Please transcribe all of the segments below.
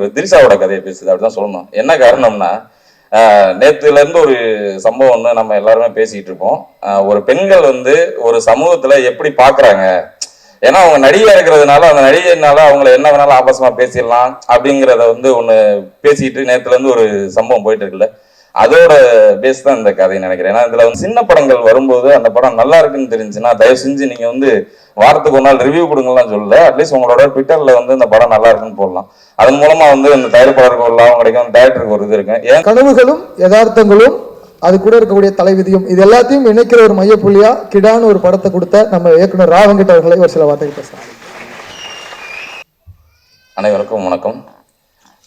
திரிசாவோட கதையை பேசுது அப்படிதான் சொல்லணும். என்ன காரணம்னா ஆஹ் நேத்துல இருந்து ஒரு சம்பவம் ஒன்று நம்ம எல்லாருமே பேசிட்டு இருப்போம். ஒரு பெண்கள் வந்து ஒரு சமூகத்துல எப்படி பாக்குறாங்க? ஏன்னா அவங்க நடிகை இருக்கிறதுனால அந்த நடிகைனால அவங்கள என்ன வேணாலும் ஆபாசமா பேசிடலாம் அப்படிங்கிறத வந்து ஒன்று பேசிட்டு நேத்துல இருந்து ஒரு சம்பவம் போயிட்டு இருக்குல்ல. அதோட பேஸ் தான் இந்த கதை நினைக்கிறேன். ஏன்னா இதுல வந்து சின்ன படங்கள் வரும்போது அந்த படம் நல்லா இருக்குன்னு தெரிஞ்சுன்னா தயவு செஞ்சு நீங்க வந்து வாரத்துக்கு ஒரு நாள் ரிவ்யூ கொடுங்கலாம் சொல்லல. அட்லீஸ்ட் உங்களோட ட்விட்டர்ல வந்து இந்த படம் நல்லா இருக்குன்னு போடலாம். அதன் மூலமா வந்து இந்த தயாரிப்பாளருக்கு ஒரு லாபம் கிடைக்கும் டேரக்டருக்கு ஒரு இது இருக்கு ஏன்? கனவுகளும் யதார்த்தங்களும் அது கூட இருக்கக்கூடிய தலைவிதியும் இது எல்லாத்தையும் இணைக்கிற ஒரு மையப்புள்ளியா கிடான்னு ஒரு படத்தை கொடுத்த நம்ம இயக்குனர் ரா வெங்கட் அவர்களை ஒரு சில வார்த்தைகள் பேசலாம். அனைவருக்கும் வணக்கம்.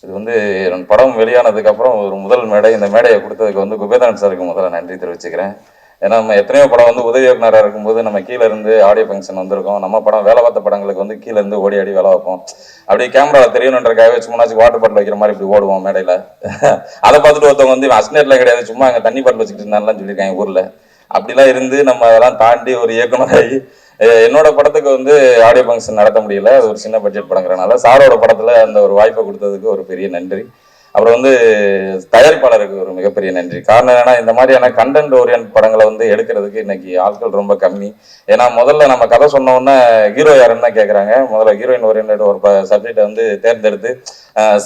இது வந்து என் படம் வெளியானதுக்கு அப்புறம் ஒரு முதல் மேடை இந்த மேடையை கொடுத்ததுக்கு வந்து குபேதன் சாருக்கு முதல்ல நன்றி தெரிவிச்சுக்கிறேன். ஏன்னா நம்ம எத்தனையோ படம் வந்து உதவி இயக்குனராக இருக்கும்போது நம்ம கீழே இருந்து ஆடியோ ஃபங்க்ஷன் வந்திருக்கோம். நம்ம படம் வேலை பார்த்த படங்களுக்கு வந்து கீழே இருந்து ஓடி ஆடி வேலை வைப்போம். அப்படியே கேமராவில் தெரியணுன்றக்காக வச்சு முன்னாச்சு வாட்டர் பாட்டில் வைக்கிற மாதிரி இப்படி ஓடுவோம் மேடையில். அதை பார்த்துட்டு ஒருத்தவங்க வந்து அஸ்னேட்லாம் கிடையாது சும்மா அங்கே தண்ணி பாட்டில் வச்சுக்கிட்டு இருந்தாலும் சொல்லியிருக்காங்க ஊரில். அப்படிலாம் இருந்து நம்ம அதெல்லாம் தாண்டி ஒரு இயக்குனராகி என்னோட படத்துக்கு வந்து ஆடியோ ஃபங்க்ஷன் நடத்த முடியல. அது ஒரு சின்ன பட்ஜெட் படங்கிறனால சாரோட படத்துல அந்த ஒரு வாய்ப்பை கொடுத்ததுக்கு ஒரு பெரிய நன்றி. அப்புறம் வந்து தயாரிப்பாளருக்கு ஒரு மிகப்பெரிய நன்றி. காரணம் என்னன்னா இந்த மாதிரியான கண்டென்ட் ஓரியன்ட் படங்களை வந்து எடுக்கிறதுக்கு இன்னைக்கு ஆட்கள் ரொம்ப கம்மி. ஏன்னா முதல்ல நம்ம கதை சொன்ன ஹீரோ யாருன்னு தான் கேட்குறாங்க முதல்ல ஹீரோயின் ஓரியன்ட் ஒரு சப்ஜெக்டை வந்து தேர்ந்தெடுத்து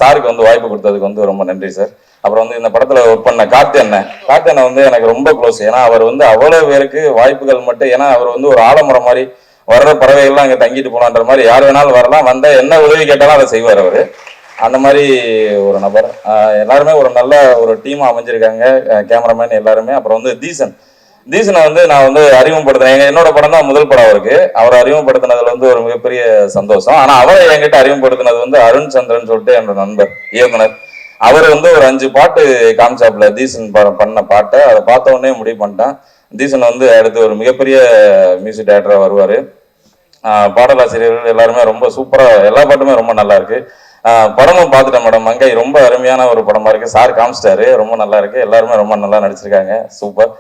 சாருக்கு வந்து வாய்ப்பு கொடுத்ததுக்கு வந்து ரொம்ப நன்றி சார் அப்புறம் வந்து இந்த படத்துல ஒர்க் பண்ண காத்து அண்ணன் காத்து அண்ணன் வந்து எனக்கு ரொம்ப க்ளோஸ் ஏன்னா அவர் வந்து அவ்வளவு பேருக்கு வாய்ப்புகள் மட்டும் ஏன்னா அவர் வந்து ஒரு ஆலமரம் மாதிரி வர்ற பறவைகள்லாம் அங்கே தங்கிட்டு போனான்ற மாதிரி யார் வேணாலும் வரலாம். வந்தால் என்ன உதவி கேட்டாலும் அதை செய்வார் அவர். அந்த மாதிரி ஒரு நபர். எல்லாருமே ஒரு நல்ல ஒரு டீமாக அமைஞ்சிருக்காங்க கேமராமேன் எல்லாருமே. அப்புறம் வந்து தீசன். தீசனை வந்து நான் வந்து அறிமுகப்படுத்தினேன் என்னோட படம் தான் முதல் படம் அவருக்கு. அவரை அறிமுகப்படுத்தினதுல வந்து ஒரு மிகப்பெரிய சந்தோஷம். ஆனா அவரை என்கிட்ட அறிமுகப்படுத்தினது வந்து அருண் சந்திரன் சொல்லிட்டு என்னோட நண்பர் இயக்குனர். அவர் வந்து ஒரு அஞ்சு பாட்டு காமிச்சாப்ல தீசன் ப- பண்ண பாட்டை. அதை பார்த்த உடனே முடிவு பண்ணிட்டான். தீசன் வந்து அடுத்து ஒரு மிகப்பெரிய மியூசிக் டைரக்டரா வருவார். பாடலாசிரியர்கள் எல்லாருமே ரொம்ப சூப்பராக எல்லா பாட்டுமே ரொம்ப நல்லா இருக்கு. படமும் பார்த்துட்டேன் மேடம். மங்கை ரொம்ப அருமையான ஒரு படமா இருக்கு. சார் காமிச்சிட்டாரு. ரொம்ப நல்லா இருக்கு. எல்லாருமே ரொம்ப நல்லா நடிச்சிருக்காங்க. சூப்பர்.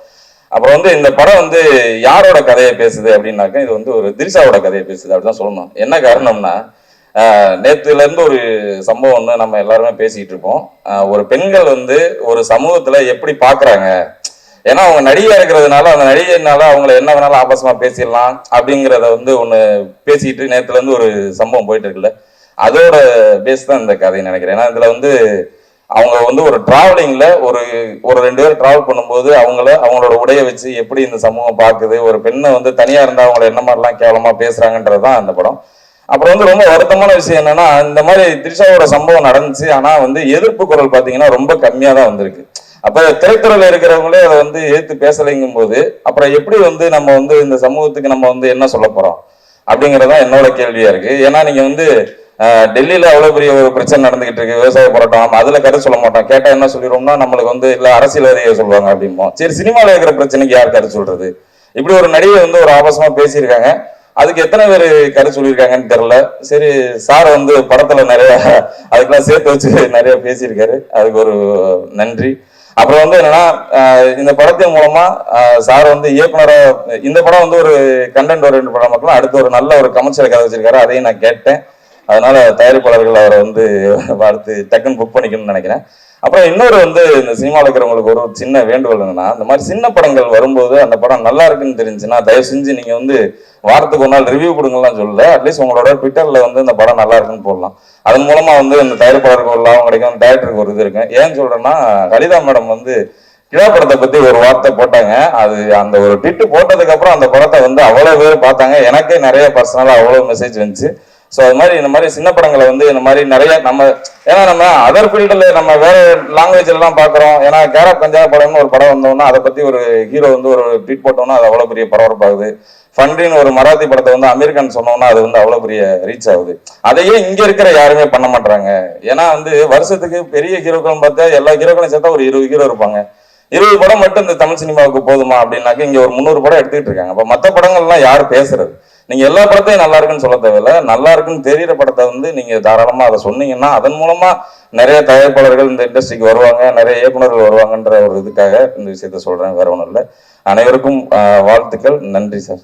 அப்புறம் வந்து இந்த படம் வந்து யாரோட கதையை பேசுது அப்படின்னாக்கா இது வந்து ஒரு திரிஷாவோட கதையை பேசுது. அப்படிதான் சொல்லணும். என்ன காரணம்னா ஆஹ் நேத்துல இருந்து ஒரு சம்பவம் ஒன்று நம்ம எல்லாருமே பேசிக்கிட்டு இருப்போம். ஒரு பெண்கள் வந்து ஒரு சமூகத்துல எப்படி பாக்குறாங்க? ஏன்னா அவங்க நடிகை இருக்கிறதுனால அந்த நடிகைனால அவங்கள என்ன வேணாலும் ஆபாசமா பேசிடலாம் அப்படிங்கிறத வந்து ஒன்று பேசிக்கிட்டு நேத்துல இருந்து ஒரு சம்பவம் போயிட்டு இருக்குல்ல. அதோட பேஸ் தான் இந்த கதை நினைக்கிறேன். ஏன்னா இதுல வந்து அவங்க வந்து ஒரு டிராவலிங்ல ஒரு ஒரு ரெண்டு பேர் டிராவல் பண்ணும்போது அவங்கள அவங்களோட உடையை வச்சு எப்படி இந்த சமூகம் பார்க்குது ஒரு பெண்ணை வந்து தனியா இருந்தா அவங்கள என்ன மாதிரிலாம் கேவலமா பேசுறாங்கன்றதுதான் அந்த படம். அப்புறம் வந்து ரொம்ப வருத்தமான விஷயம் என்னன்னா இந்த மாதிரி திரிஷாவோட சம்பவம் நடந்துச்சு. ஆனா வந்து எதிர்ப்பு குரல் பாத்தீங்கன்னா ரொம்ப கம்மியா தான் வந்திருக்கு. அப்ப திரைத்துறையில இருக்கிறவங்களே அதை வந்து எதிர்த்து பேசலைங்கும் போது அப்புறம் எப்படி வந்து நம்ம வந்து இந்த சமூகத்துக்கு நம்ம வந்து என்ன சொல்ல போறோம்? அப்படிங்கறதான் என்னோட கேள்வியா இருக்கு. ஏன்னா நீங்க வந்து டெல்லியில் அவ்வளோ பெரிய ஒரு பிரச்சனை நடந்துகிட்டு இருக்கு. விவசாய போராட்டம். அதில் அதுல கருத்து சொல்ல மாட்டோம். கேட்டால் என்ன சொல்லிடுவோம்னா நம்மளுக்கு வந்து இல்லை அரசியல்வாதியை சொல்லுவாங்க அப்படிம்போம். சரி சினிமாவில் இருக்கிற பிரச்சனைக்கு யார் கருத்து சொல்றது? இப்படி ஒரு நடிகை வந்து ஒரு ஆபாசமாக பேசியிருக்காங்க. அதுக்கு எத்தனை பேர் கருத்து சொல்லியிருக்காங்கன்னு தெரில சரி சார் வந்து படத்தில் நிறைய அதுக்கெல்லாம் சேர்த்து வச்சு நிறைய பேசியிருக்காரு. அதுக்கு ஒரு நன்றி. அப்புறம் வந்து என்னன்னா இந்த படத்தின் மூலமா சார் வந்து இயக்குனரா இந்த படம் வந்து ஒரு கண்டென்ட் ஒரு ரெண்டு படம். மக்களும் அடுத்து ஒரு நல்ல ஒரு கமர்ஷியல் கதை வச்சிருக்காரு. அதையும் நான் கேட்டேன். அதனால தயாரிப்பாளர்கள் அவரை வந்து பார்த்து டக்குன்னு புக் பண்ணிக்கணும்னு நினைக்கிறேன். அப்புறம் இன்னொரு வந்து இந்த சினிமாவில் இருக்கிறவங்களுக்கு ஒரு சின்ன வேண்டுகோள் என்னன்னா இந்த மாதிரி சின்ன படங்கள் வரும்போது அந்த படம் நல்லா இருக்குன்னு தெரிஞ்சுன்னா தயவு செஞ்சு நீங்க வந்து வாரத்துக்கு ஒரு நாள் ரிவ்யூ கொடுங்கலாம் சொல்லல. அட்லீஸ்ட் உங்களோட ட்விட்டர்ல வந்து இந்த படம் நல்லா இருக்குன்னு போடலாம். அதன் மூலமா வந்து இந்த தயாரிப்பாளருக்கு ஒரு லாபம் கிடைக்கும் டேரக்டருக்கு ஒரு இது இருக்கும் ஏன்னு சொல்றேன்னா கலிதா மேடம் வந்து கிழா படத்தை பத்தி ஒரு வார்த்தை போட்டாங்க. அது அந்த ஒரு டிட்டு போட்டதுக்கு அப்புறம் அந்த படத்தை வந்து அவ்வளவு பேர் பார்த்தாங்க. எனக்கே நிறைய பர்சனலா அவ்வளவு மெசேஜ் வந்துச்சு. ஸோ அது மாதிரி இந்த மாதிரி சின்ன படங்களை வந்து இந்த மாதிரி நிறைய நம்ம ஏன்னா நம்ம அதர் ஃபீல்டில் நம்ம வேற லாங்குவேஜ்லாம் எல்லாம் பார்க்குறோம். ஏன்னா கேரப் கஞ்சா படம்னு ஒரு படம் வந்தோம்னா அதை பற்றி ஒரு ஹீரோ வந்து ஒரு ட்வீட் போட்டோம்னா அது அவ்வளோ பெரிய பரபரப்பாகுது ஃபன்றின்னு ஒரு மராத்தி படத்தை வந்து அமெரிக்கன் சொன்னோம்னா அது வந்து அவ்வளோ பெரிய ரீச் ஆகுது. அதையே இங்கே இருக்கிற யாருமே பண்ண மாட்டாங்க ஏன்னா வந்து வருஷத்துக்கு பெரிய ஹீரோக்கள் பார்த்தா எல்லா ஹீரோக்களையும் சேர்த்தா ஒரு இருபது ஹீரோ இருப்பாங்க. இருபது படம் மட்டும் இந்த தமிழ் சினிமாவுக்கு போதுமா அப்படின்னாக்க இங்கே ஒரு முந்நூறு படம் எடுத்துக்கிட்டு இருக்காங்க. அப்போ மற்ற படங்கள்லாம் யார் பேசுறது நீங்க எல்லா படத்தையும் நல்லா இருக்குன்னு சொல்ல தேவையில்ல. நல்லா இருக்குன்னு தெரியிற படத்தை வந்து நீங்க தாராளமாக அதை சொன்னீங்கன்னா அதன் மூலமா நிறைய தயாரிப்பாளர்கள் இந்த இண்டஸ்ட்ரிக்கு வருவாங்க நிறைய இயக்குனர்கள் வருவாங்கன்ற ஒரு இதுக்காக இந்த விஷயத்த சொல்றேன் வேற ஒன்றும் இல்லை. அனைவருக்கும் வாழ்த்துக்கள். நன்றி சார்.